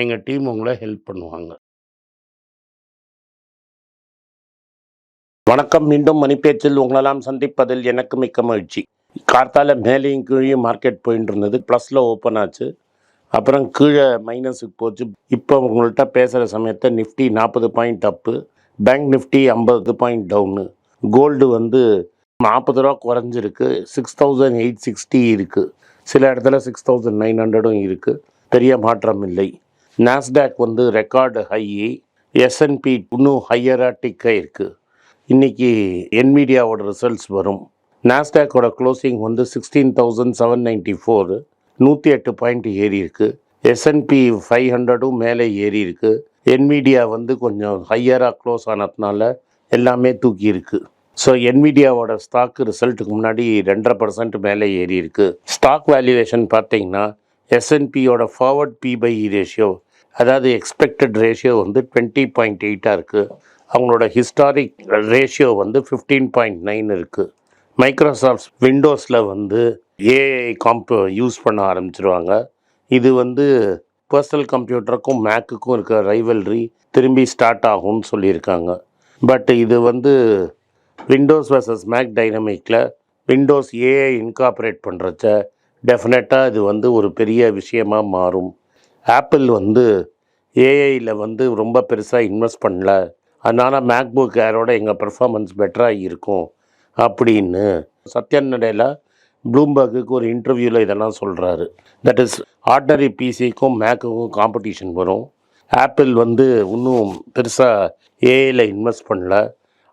எங்கள் டீம் உங்களை ஹெல்ப் பண்ணுவாங்க. வணக்கம். மீண்டும் மணிப்பேச்சில் உங்களெல்லாம் சந்திப்பதில் எனக்கு மிக்க மகிழ்ச்சி. கார்த்தால மேலேயும் கீழே மார்க்கெட் போயிட்டு இருந்தது ப்ளஸில் ஓப்பன் ஆச்சு. அப்புறம் கீழே மைனஸுக்கு போச்சு. இப்போ உங்கள்கிட்ட பேசுகிற சமயத்தை Nifty 40 point up. Bank Nifty 50 point down. Gold வந்து நாற்பது ரூபா குறைஞ்சிருக்கு. சிக்ஸ் தௌசண்ட் எயிட் சிக்ஸ்டி இருக்குது சில இடத்துல சிக்ஸ் தௌசண்ட் நைன் ஹண்ட்ரடும் இருக்குது பெரிய மாற்றம் இல்லை. நாஸ்டாக் வந்து ரெக்கார்டு ஹை. எஸ்என்பி இன்னும் ஹையரா டிக்காக இருக்குது இன்றைக்கி என்மீடியாவோட ரிசல்ட்ஸ் வரும். நாஸ்டாக்கோட க்ளோசிங் வந்து 16794 108 பாயிண்ட் ஏறியிருக்கு. எஸ்&பி 500ம் மேலே ஏறி இருக்குது என்மீடியா வந்து கொஞ்சம் ஹையராக க்ளோஸ் ஆனதுனால எல்லாமே தூக்கி இருக்குது ஸோ என்மீடியாவோட ஸ்டாக் ரிசல்ட்டுக்கு முன்னாடி 2.5% மேலே ஏறி இருக்குது ஸ்டாக் வேல்யூவேஷன் பார்த்தீங்கன்னா, எஸ்என்பியோட ஃபார்வர்ட் பி/இ ரேஷியோ அதாவது எக்ஸ்பெக்டட் ரேஷியோ வந்து டுவெண்ட்டி பாயிண்ட் எயிட்டாக இருக்குது அவங்களோட ஹிஸ்டாரிக் ரேஷியோ வந்து ஃபிஃப்டீன் பாயிண்ட் நைன் இருக்குது மைக்ரோசாஃப்ட் விண்டோஸில் வந்து ஏஐ காம்ப் யூஸ் பண்ண ஆரம்பிச்சிருவாங்க. இது வந்து பர்சனல் கம்ப்யூட்டருக்கும் மேக்குக்கும் இருக்கிற ரைவல்ரி திரும்பி ஸ்டார்ட் ஆகும்னு சொல்லியிருக்காங்க. பட் இது வந்து விண்டோஸ் வர்சஸ் மேக் டைனமிக்கில் விண்டோஸ் ஏஐ இன்காப்ரேட் பண்ணுறச்ச டெஃபினட்டாக இது வந்து ஒரு பெரிய விஷயமாக மாறும். ஆப்பிள் வந்து ஏஐயில் வந்து ரொம்ப பெருசாக இன்வெஸ்ட் பண்ணல. அதனால் மேக்புக் ஏரோட எங்கள் பெர்ஃபார்மன்ஸ் பெட்டராக இருக்கும் அப்படின்னு சத்யன் நடையில் ப்ளூம்பர்குக்கு ஒரு இன்டர்வியூவில் இதெல்லாம் சொல்கிறாரு தட் இஸ் ஆர்டினரி பிசிக்கும் மேக்குக்கும் காம்படிஷன் வரும். ஆப்பிள் வந்து இன்னும் பெருசாக ஏஐயில் இன்வெஸ்ட் பண்ணல.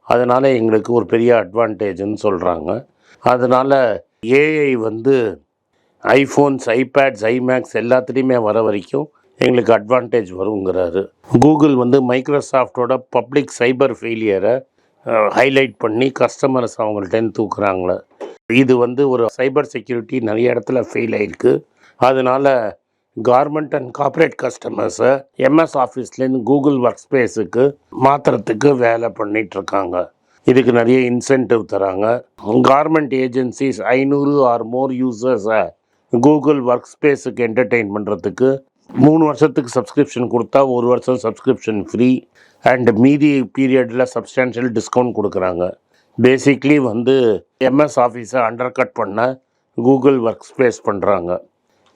அதனால் எங்களுக்கு ஒரு பெரிய அட்வான்டேஜ்னு சொல்கிறாங்க அதனால் ஏஐ வந்து ஐஃபோன்ஸ், ஐபேட்ஸ், ஐமேக்ஸ் எல்லாத்துலேயுமே வர வரைக்கும் எங்களுக்கு அட்வான்டேஜ் வருங்கிறாரு. கூகுள் வந்து மைக்ரோசாஃப்ட்டோட பப்ளிக் சைபர் ஃபெயிலியரை ஹைலைட் பண்ணி கஸ்டமர்ஸ் அவங்கள்ட்டேருந்து தூக்குறாங்களே இது வந்து ஒரு சைபர் செக்யூரிட்டி நிறைய இடத்துல ஃபெயில் ஆயிருக்கு. அதனால் கார்மெண்ட் அண்ட் கார்ப்பரேட் கஸ்டமர்ஸை எம்எஸ் ஆஃபீஸ்லேருந்து கூகுள் ஒர்க் ஸ்பேஸுக்கு மாற்றுறதுக்கு வேலை பண்ணிகிட்ருக்காங்க இதுக்கு நிறைய இன்சென்டிவ் தராங்க. கார்மெண்ட் ஏஜென்சிஸ் ஐநூறு ஆர் மோர் யூசர்ஸை கூகுள் ஒர்க் ஸ்பேஸுக்கு என்டர்டெயின் பண்ணுறதுக்கு மூணு வருஷத்துக்கு சப்ஸ்கிரிப்ஷன் கொடுத்தா ஒரு வருஷம் சப்ஸ்கிரிப்ஷன் ஃப்ரீ அண்ட் மீதி பீரியடில் சப்ஸ்டான்ஷியல் டிஸ்கவுண்ட் கொடுக்குறாங்க. பேசிக்கலி வந்து எம்எஸ் ஆஃபீஸை அண்டர் கட் பண்ண கூகுள் ஒர்க் ஸ்பேஸ் பண்ணுறாங்க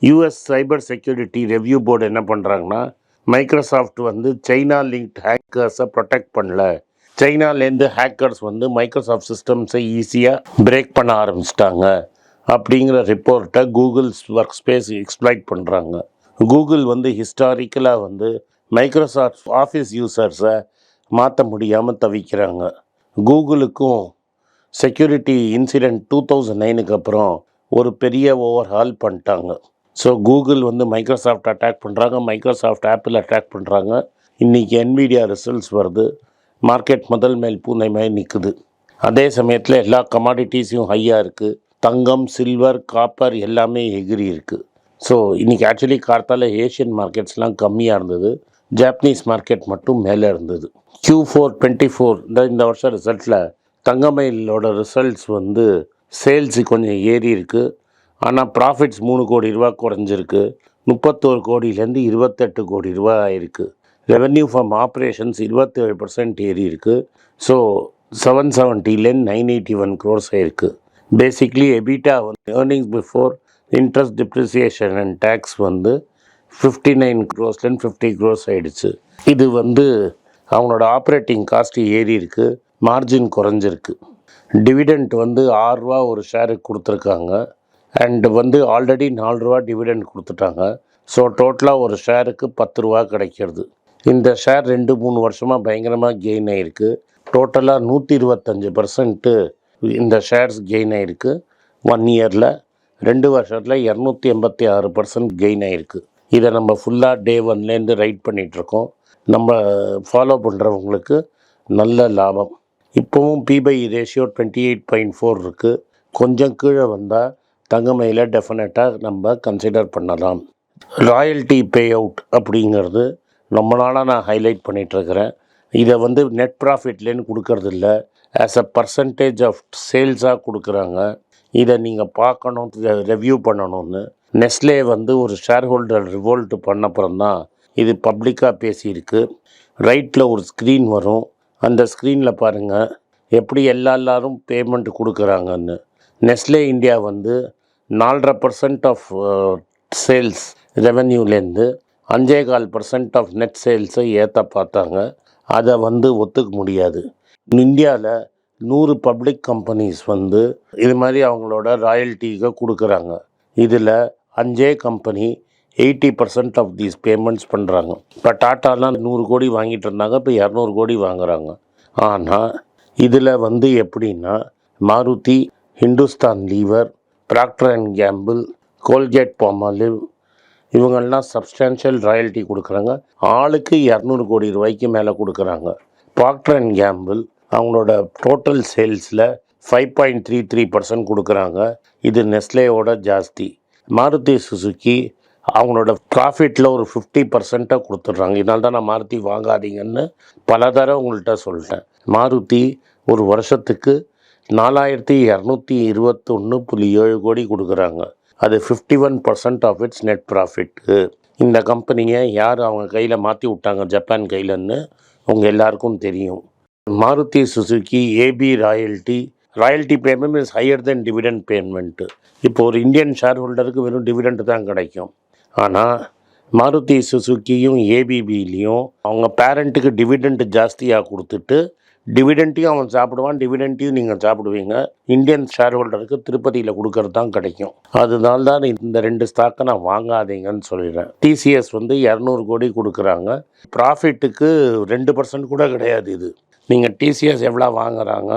US cyber security review board என்ன பண்ணுறாங்கன்னா மைக்ரோசாஃப்ட் வந்து சைனா லிங்க்ட் ஹேக்கர்ஸை ப்ரொடெக்ட் பண்ணல. சைனாலேருந்து ஹேக்கர்ஸ் வந்து மைக்ரோசாஃப்ட் சிஸ்டம்ஸை ஈஸியாக பிரேக் பண்ண ஆரம்பிச்சிட்டாங்க. அப்படிங்கிற ரிப்போர்ட்டை கூகுள்ஸ் ஒர்க் ஸ்பேஸ் எக்ஸ்ப்ளைட் பண்ணுறாங்க கூகுள் வந்து ஹிஸ்டாரிக்கலாக வந்து மைக்ரோசாஃப்ட் ஆஃபீஸ் யூசர்ஸை மாற்ற முடியாமல் தவிக்கிறாங்க. கூகுளுக்கும் செக்யூரிட்டி இன்சிடெண்ட் டூ தௌசண்ட் நைனுக்கு அப்புறம் ஒரு பெரிய ஓவர்ஹால் பண்ணிட்டாங்க. ஸோ கூகுள் வந்து மைக்ரோசாஃப்ட் அட்டாக் பண்ணுறாங்க மைக்ரோசாஃப்ட் ஆப்பிள் அட்டாக் பண்ணுறாங்க இன்றைக்கி என்விடியா ரிசல்ட்ஸ் வருது. மார்க்கெட் முதல் மேல் பூனை மாதிரி நிற்குது அதே சமயத்தில் எல்லா கமாடிட்டீஸும் ஹையாக இருக்குது தங்கம், சில்வர், காப்பர் எல்லாமே எகிறி இருக்கு. ஸோ இன்றைக்கி ஆக்சுவலி கார்த்தால ஏஷியன் மார்க்கெட்ஸ்லாம் கம்மியாக இருந்தது. ஜாப்பனீஸ் மார்க்கெட் மட்டும் மேலே இருந்தது. Q4 24 இந்த இந்த வருஷம் ரிசல்ட்டில் தங்கமயிலோட ரிசல்ட்ஸ் வந்து சேல்ஸ் கொஞ்சம் ஏறி இருக்குது ஆனால் ப்ராஃபிட்ஸ் மூணு கோடி ரூபா குறைஞ்சிருக்கு. 31 கோடியிலேருந்து 28 கோடி ரூபா ஆயிருக்கு. ரெவென்யூ ஃப்ரம் ஆப்ரேஷன்ஸ் இருபத்தேழு பர்சன்ட் ஏறி இருக்குது ஸோ 770லேருந்து 981 குரோர்ஸ் ஆயிருக்கு. பேசிக்கலி எபிட்டா வந்து earnings before interest depreciation and taxes வந்து ஃபிஃப்டி நைன் க்ரோஸ்லேருந்து ஃபிஃப்டி க்ரோஸ் ஆகிடுச்சு இது வந்து அவனோட ஆப்ரேட்டிங் காஸ்ட் ஏறி இருக்கு. மார்ஜின் குறைஞ்சிருக்கு. டிவிடெண்ட் வந்து ஆறுரூவா ஒரு ஷேருக்கு கொடுத்துருக்காங்க அண்ட் வந்து ஆல்ரெடி நாலு ரூபா டிவிடெண்ட் கொடுத்துட்டாங்க ஸோ டோட்டலாக ஒரு ஷேருக்கு பத்து ரூபா கிடைக்கிறது. இந்த ஷேர் ரெண்டு மூணு வருஷமாக பயங்கரமாக கெயின் ஆகிருக்கு டோட்டலாக நூற்றி இருபத்தஞ்சி பர்சன்ட்டு இந்த ஷேர்ஸ் கெயின் ஆகிருக்கு ஒன் இயரில் ரெண்டு வருஷத்தில் இரநூத்தி எண்பத்தி ஆறு பர்சன்ட் கெயின் ஆகிருக்கு இதை நம்ம ஃபுல்லாக டே ஒன்லேருந்து ரைட் பண்ணிகிட்ருக்கோம் நம்ம ஃபாலோ பண்ணுறவங்களுக்கு நல்ல லாபம். இப்போவும் பிபை ratio twenty eight point four இருக்குது கொஞ்சம் கீழே வந்தால் தங்கமையில் டெஃபினட்டாக நம்ம கன்சிடர் பண்ணலாம். ராயல்ட்டி பே அவுட் அப்படிங்கிறது ரொம்ப நாளாக நான் ஹைலைட் பண்ணிகிட்ருக்கிறேன் இதை வந்து நெட் ப்ராஃபிட்லேன்னு கொடுக்கறதில்ல. ஆஸ் அ பர்சன்டேஜ் ஆஃப் சேல்ஸாக கொடுக்குறாங்க. இதை நீங்கள் பார்க்கணும் ரெவ்யூ பண்ணணும்னு நெஸ்லே வந்து ஒரு ஷேர் ஹோல்டர் ரிவோல்ட் பண்ணப்புறம் தான் இது பப்ளிக்காக பேசியிருக்கு. ரைட்டில் ஒரு ஸ்க்ரீன் வரும். அந்த ஸ்க்ரீனில் பாருங்கள் எப்படி எல்லா எல்லாரும் பேமெண்ட் கொடுக்குறாங்கன்னு. நெஸ்லே இந்தியா வந்து நாலரை பர்சன்ட் ஆஃப் சேல்ஸ் ரெவென்யூலேருந்து அஞ்சே கால் பர்சன்ட் ஆஃப் நெட் சேல்ஸை ஏற்ற பார்த்தாங்க. அதை வந்து ஒத்துக்க முடியாது. இந்தியாவில் நூறு பப்ளிக் கம்பெனிஸ் வந்து இது மாதிரி அவங்களோட ராயல்ட்டிக்கு கொடுக்குறாங்க. இதில் அஞ்சே company eighty percent of these payments பண்ணுறாங்க இப்போ டாட்டாலாம் நூறு கோடி வாங்கிட்டு இருந்தாங்க இப்போ இரநூறு கோடி வாங்குறாங்க. ஆனால் இதில் வந்து எப்படின்னா Maruti Hindustan Lever Procter and Gamble Colgate Palmolive இவங்கள்லாம் சப்ஸ்டான்ஷியல் ராயல்ட்டி கொடுக்குறாங்க. ஆளுக்கு இரநூறு கோடி ரூபாய்க்கு மேலே கொடுக்குறாங்க. ப்ராக்டர் அண்ட் கேம்பிள் அவங்களோட total சேல்ஸில் five point three three percent கொடுக்குறாங்க. இது நெஸ்லேயோட ஜாஸ்தி. மாருதி சுசுக்கி அவங்களோட ப்ராஃபிட்டில் ஒரு ஃபிஃப்டி பர்சண்ட்டாக கொடுத்துட்றாங்க. இதனால தான் நான் மாருதி வாங்காதீங்கன்னு பல தடவை உங்கள்கிட்ட சொல்லிட்டேன். மாருதி ஒரு வருஷத்துக்கு நாலாயிரத்தி இரநூத்தி இருபத்தொன்று புள்ளி ஏழு கோடி கொடுக்குறாங்க. அது fifty one percent of its net profit இந்த கம்பெனியை யார் அவங்க கையில் மாற்றி விட்டாங்க? ஜப்பான் கையிலன்னு உங்கள் எல்லாருக்கும் தெரியும். Maruti Suzuki AB royalty royalty payment is higher than dividend payment இப்போ ஒரு இந்தியன் ஷேர் ஹோல்டருக்கு வெறும் டிவிடெண்ட் தான் கிடைக்கும். ஆனால் மாருதி சுசுக்கியும் ஏபிபிலையும் அவங்க பேரண்ட்டுக்கு டிவிடெண்ட் ஜாஸ்தியாக கொடுத்துட்டு டிவிடெண்ட்டையும் அவன் சாப்பிடுவான் டிவிடெண்ட்டையும் நீங்கள் சாப்பிடுவீங்க. இந்தியன் ஷேர் ஹோல்டருக்கு திருப்பதியில் கொடுக்கறது தான் கிடைக்கும். அதனால தான் இந்த ரெண்டு ஸ்டாக்கை நான் வாங்காதீங்கன்னு சொல்லிடுறேன் டிசிஎஸ் வந்து இரநூறு கோடி கொடுக்குறாங்க. ப்ராஃபிட்டுக்கு ரெண்டு பர்சன்ட் கூட கிடையாது இது. நீங்கள் டிசிஎஸ் எவ்வளோ வாங்குறாங்க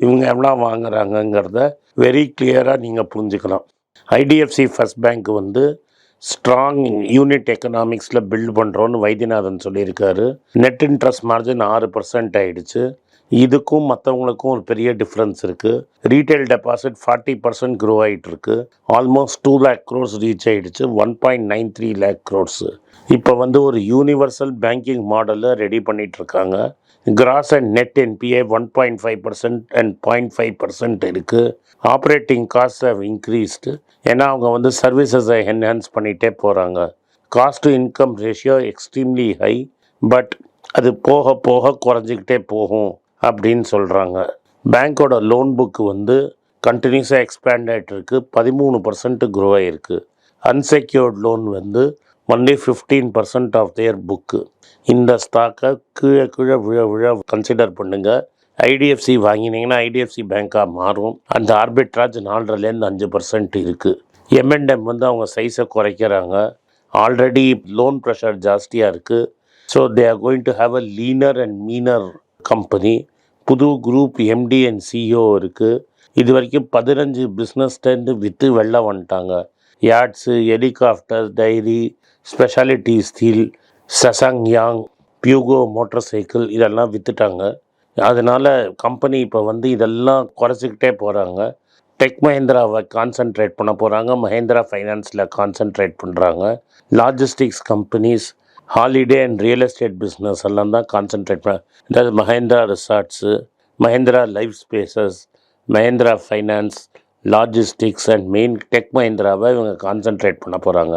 இவங்க எவ்வளோ வாங்குறாங்கங்கிறத வெரி கிளியராக நீங்கள் புரிஞ்சுக்கலாம். ஐடிஎஃப்சி ஃபர்ஸ்ட் பேங்க் வந்து ஸ்ட்ராங் யூனிட் எக்கனாமிக்ஸில் பில்ட் பண்ணுறோன்னு வைத்தியநாதன் சொல்லியிருக்காரு. நெட் இன்ட்ரெஸ்ட் மார்ஜின் ஆறு பர்சன்ட் ஆகிடுச்சு இதுக்கும் மற்றவங்களுக்கும் ஒரு பெரிய டிஃப்ரென்ஸ் இருக்குது retail deposit forty percent grow ஆகிட்டுருக்கு almost two lakh crores reach ஆகிடுச்சு one point nine three lakh crores இப்போ வந்து ஒரு யூனிவர்சல் பேங்கிங் மாடலை ரெடி பண்ணிகிட்ருக்காங்க இருக்காங்க gross and net NPA one point five percent and point five percent இருக்குது operating cost have increased ஏன்னா அவங்க வந்து சர்வீசஸை என்ஹான்ஸ் பண்ணிகிட்டே போகிறாங்க cost to income ratio extremely high but அது போக போக குறைஞ்சிக்கிட்டே போகும் அப்படின்னு சொல்கிறாங்க பேங்க்கோட லோன் புக்கு வந்து கண்டினியூஸாக எக்ஸ்பேண்ட் ஆகிட்டு இருக்கு. பதிமூணு பர்சன்ட் க்ரோ ஆகிருக்கு அன்செக்யூர்ட் லோன் வந்து only fifteen percent of their book இந்த ஸ்டாக்கை கீழே கீழே விழ விழ கன்சிடர் பண்ணுங்கள் ஐடிஎஃப்சி வாங்கினீங்கன்னா ஐடிஎஃப்சி பேங்காக மாறும். அந்த ஆர்பிட்ராஜ் நாலரைலேருந்து அஞ்சு பர்சன்ட் இருக்குது எம்என்எம் வந்து அவங்க சைஸை குறைக்கிறாங்க. ஆல்ரெடி லோன் ப்ரெஷர் ஜாஸ்தியாக இருக்குது so they are going to have a லீனர் and meaner company புது குரூப் எம்டி அண்ட் சிஇஓ இருக்குது இது வரைக்கும் பதினஞ்சு பிஸ்னஸ் பிஸ்னஸ்லேருந்து விற்று வெளில வந்துட்டாங்க. யாட்ஸு helicopter diary speciality steel Shashank Yang Fuego motor cycle இதெல்லாம் விற்றுட்டாங்க அதனால் கம்பெனி இப்போ வந்து இதெல்லாம் குறைச்சிக்கிட்டே போகிறாங்க டெக் மஹேந்திராவை கான்சென்ட்ரேட் பண்ண போகிறாங்க மஹேந்திரா ஃபைனான்ஸில் கான்சென்ட்ரேட் பண்ணுறாங்க logistics companies holiday and real estate business எல்லாம் தான் கான்சென்ட்ரேட் பண்ண அதாவது Mahindra resorts Mahindra life spaces Mahindra finance logistics and main tech மஹிந்திராவை இவங்க கான்சென்ட்ரேட் பண்ண போகிறாங்க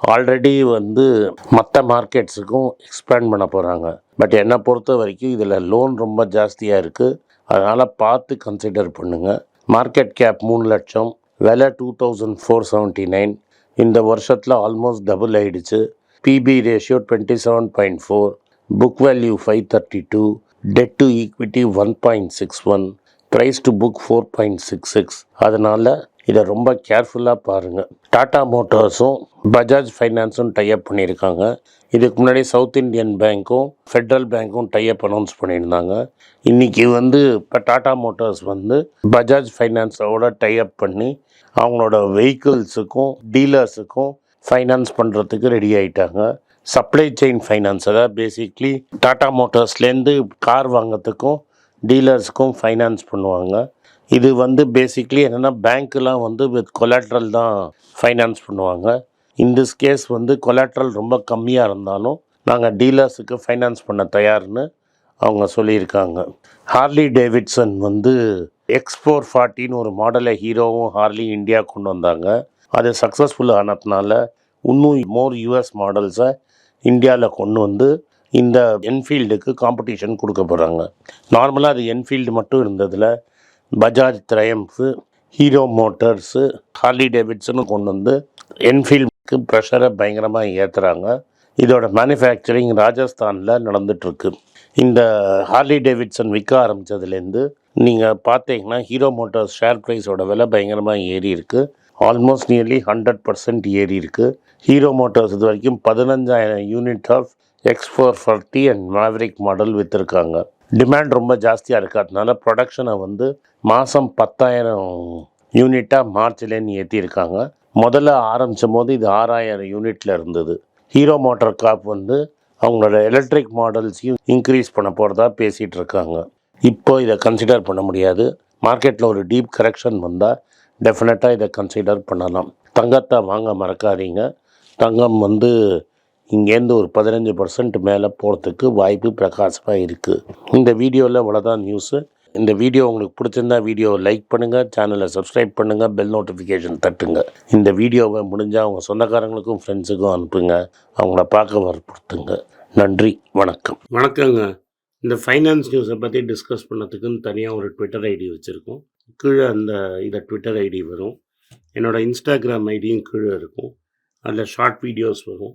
ஆல்ரெடி வந்து மற்ற மார்க்கெட்ஸுக்கும் எக்ஸ்பேண்ட் பண்ண போகிறாங்க பட் என்னை பொறுத்த வரைக்கும் இதில் லோன் ரொம்ப ஜாஸ்தியாக இருக்குது அதனால் பார்த்து கன்சிடர் பண்ணுங்கள் மார்க்கெட் கேப் மூணு லட்சம் விலை two thousand four seventy nine இந்த வருஷத்தில் ஆல்மோஸ்ட் டபுள் ஆகிடுச்சு PB ratio twenty seven point four book value five thirty two debt to equity one point six one price to book four point six six அதனால் இதை ரொம்ப கேர்ஃபுல்லாக பாருங்கள் டாடா மோட்டார்ஸும் பஜாஜ் ஃபைனான்ஸும் டைப் பண்ணியிருக்காங்க. இதுக்கு முன்னாடி சவுத் இந்தியன் பேங்க்கும் ஃபெட்ரல் பேங்க்கும் டைப் அனௌன்ஸ் பண்ணியிருந்தாங்க. இன்றைக்கி வந்து இப்போ டாடா மோட்டார்ஸ் வந்து பஜாஜ் ஃபைனான்ஸோட டைப் பண்ணி அவங்களோட வெஹிக்கிள்ஸுக்கும் டீலர்ஸுக்கும் ஃபைனான்ஸ் பண்ணுறதுக்கு ரெடி ஆகிட்டாங்க சப்ளை செயின் ஃபைனான்ஸ் அதாவது பேசிக்லி டாடா மோட்டார்ஸ்லேருந்து கார் வாங்கிறதுக்கும் டீலர்ஸ்க்கும் ஃபைனான்ஸ் பண்ணுவாங்க. இது வந்து பேசிக்லி என்னென்னா பேங்க்கெலாம் வந்து வித் கொலாட்ரல் தான் ஃபைனான்ஸ் பண்ணுவாங்க. இன் திஸ் கேஸ் வந்து கொலாட்ரல் ரொம்ப கம்மியாக இருந்தாலும் நாங்கள் டீலர்ஸுக்கு ஃபைனான்ஸ் பண்ண தயார்னு அவங்க சொல்லியிருக்காங்க. ஹார்லி டேவிட்சன் வந்து எக்ஸ்போர் ஃபார்ட்டின்னு ஒரு மாடலை ஹீரோவும் ஹார்லி இந்தியா கொண்டு வந்தாங்க. அது சக்ஸஸ்ஃபுல் ஆனதுனால இன்னும் மோர் யூஎஸ் மாடல்ஸை இந்தியாவில் கொண்டு வந்து இந்த என்ஃபீல்டுக்கு காம்படிஷன் கொடுக்க போகிறாங்க நார்மலாக அது என்ஃபீல்டு மட்டும் இருந்ததில் Bajaj Triumph Hero Motors Harley டேவிட்ஸுன்னு கொண்டு வந்து என்ஃபீல்டுக்கு ப்ரெஷரை பயங்கரமாக ஏற்றுறாங்க இதோட மேனுஃபேக்சரிங் ராஜஸ்தானில் நடந்துகிட்ருக்கு இந்த ஹார்லி டேவிட்சன் விற்க ஆரம்பித்ததுலேருந்து நீங்கள் பார்த்தீங்கன்னா ஹீரோ மோட்டார்ஸ் ஷேர் ப்ரைஸோட விலை பயங்கரமாக ஏறி இருக்குது ஆல்மோஸ்ட் நியர்லி ஹண்ட்ரட் பர்சன்ட் ஏறி இருக்குது ஹீரோ மோட்டார்ஸ் இது வரைக்கும் பதினஞ்சாயிரம் unit of X four forty and Maverick model விற்றுருக்காங்க demand ரொம்ப ஜாஸ்தியாக இருக்கிறதுனால ப்ரொடக்ஷனை வந்து மாதம் பத்தாயிரம் யூனிட்டாக மார்ச்லேன்னு ஏற்றிருக்காங்க முதல்ல ஆரம்பித்த போது இது ஆறாயிரம் யூனிட்டில் இருந்தது. ஹீரோ மோட்டார் காப் வந்து அவங்களோட எலக்ட்ரிக் மாடல்ஸையும் இன்க்ரீஸ் பண்ண போகிறதா பேசிகிட்டு இருக்காங்க. இப்போ இதை கன்சிடர் பண்ண முடியாது. மார்க்கெட்டில் ஒரு டீப் கரெக்ஷன் வந்தால் டெஃபினட்டாக இதை கன்சிடர் பண்ணலாம். தங்கத்தை வாங்க மறக்காதீங்க. தங்கம் வந்து இங்கேருந்து ஒரு பதினஞ்சு பர்சன்ட் மேலே போகிறதுக்கு வாய்ப்பு பிரகாசமாக இருக்குது இந்த வீடியோவில் இவ்வளோதான் நியூஸு இந்த வீடியோ உங்களுக்கு பிடிச்சிருந்தா வீடியோ லைக் பண்ணுங்கள் சேனலை சப்ஸ்கிரைப் பண்ணுங்கள் பெல் நோட்டிஃபிகேஷன் தட்டுங்க. இந்த வீடியோவை முடிஞ்சால் அவங்க சொந்தக்காரங்களுக்கும் ஃப்ரெண்ட்ஸுக்கும் அனுப்புங்க. அவங்கள பார்க்க வற்புறுத்துங்க. நன்றி வணக்கம். வணக்கங்க. இந்த ஃபைனான்ஸ் நியூஸை பற்றி டிஸ்கஸ் பண்ணதுக்குன்னு தனியாக ஒரு ட்விட்டர் ஐடி வச்சுருக்கோம். கீழே அந்த இதை ட்விட்டர் ஐடி வரும். என்னோடய இன்ஸ்டாகிராம் ஐடியும் கீழே இருக்கும். அதில் ஷார்ட் வீடியோஸ் வரும்.